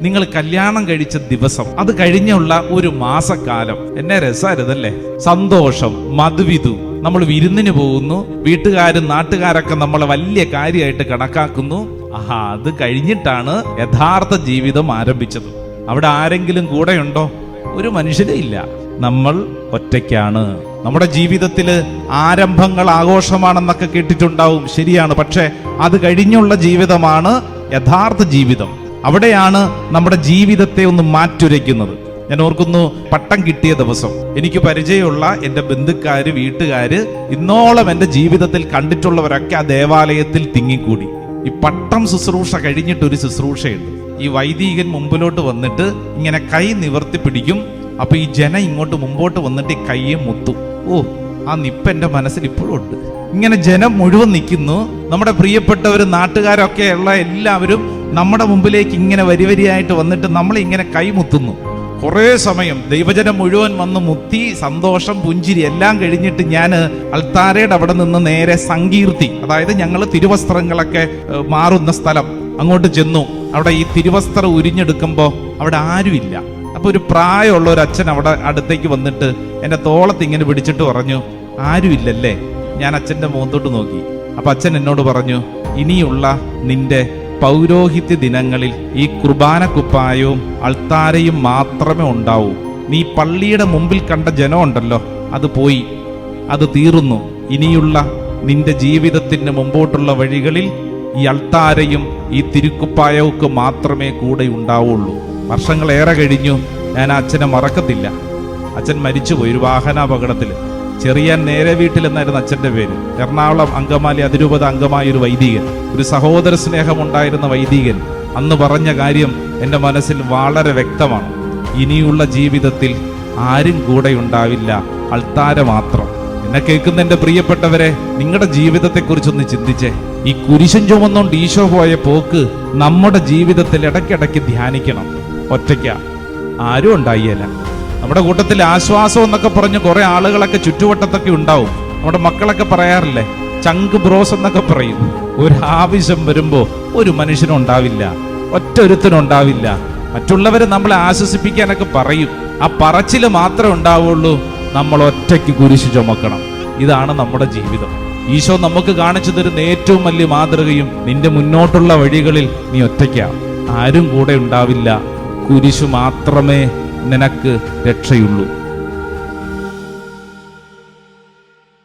നിങ്ങൾ കല്യാണം കഴിച്ച ദിവസം അത് കഴിഞ്ഞുള്ള ഒരു മാസക്കാലം. എന്നെ രസമായിരുന്നല്ലേ സന്തോഷം മധുവിധു. നമ്മൾ വിരുന്നിന് പോകുന്നു വീട്ടുകാരും നാട്ടുകാരൊക്കെ നമ്മളെ വലിയ കാര്യമായിട്ട് കണക്കാക്കുന്നു. ആഹാ അത് കഴിഞ്ഞിട്ടാണ് യഥാർത്ഥ ജീവിതം ആരംഭിച്ചത്. അവിടെ ആരെങ്കിലും കൂടെയുണ്ടോ? ഒരു മനുഷ്യരേ ഇല്ല. നമ്മൾ ഒറ്റയ്ക്കാണ്. നമ്മുടെ ജീവിതത്തിൽ ആരംഭങ്ങൾ ആഘോഷമാണെന്നൊക്കെ കേട്ടിട്ടുണ്ടാവും ശരിയാണ്. പക്ഷെ അത് കഴിഞ്ഞുള്ള ജീവിതമാണ് യഥാർത്ഥ ജീവിതം. അവിടെയാണ് നമ്മുടെ ജീവിതത്തെ ഒന്ന് മാറ്റുരയ്ക്കുന്നത്. ഞാൻ ഓർക്കുന്നു പട്ടം കിട്ടിയ ദിവസം. എനിക്ക് പരിചയമുള്ള എന്റെ ബന്ധുക്കാര് വീട്ടുകാര് ഇന്നോളം എന്റെ ജീവിതത്തിൽ കണ്ടിട്ടുള്ളവരൊക്കെ ആ ദേവാലയത്തിൽ തിങ്ങിക്കൂടി. ഈ പട്ടം ശുശ്രൂഷ കഴിഞ്ഞിട്ട് ഒരു ശുശ്രൂഷയുണ്ട്. ഈ വൈദികൻ മുമ്പിലോട്ട് വന്നിട്ട് ഇങ്ങനെ കൈ നിവർത്തി പിടിക്കും. അപ്പൊ ഈ ജനം ഇങ്ങോട്ട് മുമ്പോട്ട് വന്നിട്ട് ഈ കൈയെ മുത്തും. ഓ ആ നിപ്പ് എന്റെ മനസ്സിൽ ഇപ്പോഴും ഉണ്ട്. ഇങ്ങനെ ജനം മുഴുവൻ നിൽക്കുന്നു. നമ്മുടെ പ്രിയപ്പെട്ടവർ നാട്ടുകാരൊക്കെ ഉള്ള എല്ലാവരും നമ്മുടെ മുമ്പിലേക്ക് ഇങ്ങനെ വരി വരിയായിട്ട് വന്നിട്ട് നമ്മൾ ഇങ്ങനെ കൈമുത്തുന്നു. കുറേ സമയം ദൈവജനം മുഴുവൻ വന്ന് മുത്തി സന്തോഷം പുഞ്ചിരി എല്ലാം കഴിഞ്ഞിട്ട് ഞാൻ അൾത്താരയുടെ അവിടെ നിന്ന് നേരെ സങ്കീർത്തി. അതായത് ഞങ്ങൾ തിരുവസ്ത്രങ്ങളൊക്കെ മാറുന്ന സ്ഥലം. അങ്ങോട്ട് ചെന്നു. അവിടെ ഈ തിരുവസ്ത്രം ഉരിഞ്ഞെടുക്കുമ്പോൾ അവിടെ ആരുമില്ല. അപ്പോൾ ഒരു പ്രായമുള്ള ഒരു അച്ഛൻ അവിടെ അടുത്തേക്ക് വന്നിട്ട് എന്റെ തോളത്ത് ഇങ്ങനെ പിടിച്ചിട്ട് പറഞ്ഞു ആരുമില്ലല്ലേ? ഞാൻ അച്ഛന്റെ മുഖത്തോട്ട് നോക്കി. അപ്പൊ അച്ഛൻ എന്നോട് പറഞ്ഞു ഇനിയുള്ള നിന്റെ പൗരോഹിത്യ ദിനങ്ങളിൽ ഈ കുർബാന കുപ്പായവും അൾത്താരയും മാത്രമേ ഉണ്ടാവൂ. നീ പള്ളിയുടെ മുമ്പിൽ കണ്ട ജനമുണ്ടല്ലോ അത് പോയി. അത് തീർന്നു. ഇനിയുള്ള നിന്റെ ജീവിതത്തിന് മുമ്പോട്ടുള്ള വഴികളിൽ ഈ അൾത്താരയും ഈ തിരുക്കുപ്പായവും മാത്രമേ കൂടെ ഉണ്ടാവുള്ളൂ. വർഷങ്ങളേറെ കഴിഞ്ഞു. ഞാൻ അച്ഛനെ മറക്കത്തില്ല. അച്ഛൻ മരിച്ചുപോയി ഒരു വാഹനാപകടത്തിൽ ചെറിയാൻ നേരെ വീട്ടിൽ എന്നായിരുന്നു അച്ഛന്റെ പേര്. എറണാകുളം അങ്കമാലി അതിരൂപത അംഗമായ ഒരു വൈദികൻ. ഒരു സഹോദര സ്നേഹമുണ്ടായിരുന്ന വൈദികൻ. അന്ന് പറഞ്ഞ കാര്യം എന്റെ മനസ്സിൽ വളരെ വ്യക്തമാണ്. ഇനിയുള്ള ജീവിതത്തിൽ ആരും കൂടെ ഉണ്ടാവില്ല. അൾത്താര മാത്രം. എന്നെ കേൾക്കുന്ന എന്റെ പ്രിയപ്പെട്ടവരെ നിങ്ങളുടെ ജീവിതത്തെക്കുറിച്ചൊന്ന് ചിന്തിച്ചേ. ഈ കുരിശൻ ചുമന്നുകൊണ്ട് ഈശോ പോയ പോക്ക് നമ്മുടെ ജീവിതത്തിൽ ഇടയ്ക്കിടയ്ക്ക് ധ്യാനിക്കണം. ഒറ്റയ്ക്ക. ആരും ഉണ്ടായില്ല നമ്മുടെ കൂട്ടത്തിൽ ആശ്വാസം എന്നൊക്കെ പറഞ്ഞ് കുറെ ആളുകളൊക്കെ ചുറ്റുവട്ടത്തൊക്കെ ഉണ്ടാവും. നമ്മുടെ മക്കളൊക്കെ പറയാറില്ലേ ചങ്ക് ബ്രോസ് എന്നൊക്കെ പറയും. ഒരു ആവശ്യം വരുമ്പോൾ ഒരു മനുഷ്യനും ഉണ്ടാവില്ല ഒറ്റ ഒരുത്തനും ഉണ്ടാവില്ല. മറ്റുള്ളവരെ നമ്മളെ ആശ്വസിപ്പിക്കാനൊക്കെ പറയും. ആ പറച്ചിൽ മാത്രമേ ഉണ്ടാവുള്ളൂ നമ്മൾ ഒറ്റയ്ക്ക് കുരിശു ചുമക്കണം. ഇതാണ് നമ്മുടെ ജീവിതം. ഈശോ നമുക്ക് കാണിച്ചു തരുന്ന ഏറ്റവും വലിയ മാതൃകയും നിന്റെ മുന്നോട്ടുള്ള വഴികളിൽ നീ ഒറ്റയ്ക്കാണ്. ആരും കൂടെ ഉണ്ടാവില്ല കുരിശു മാത്രമേ നിനക്ക് രക്ഷയുള്ളൂ.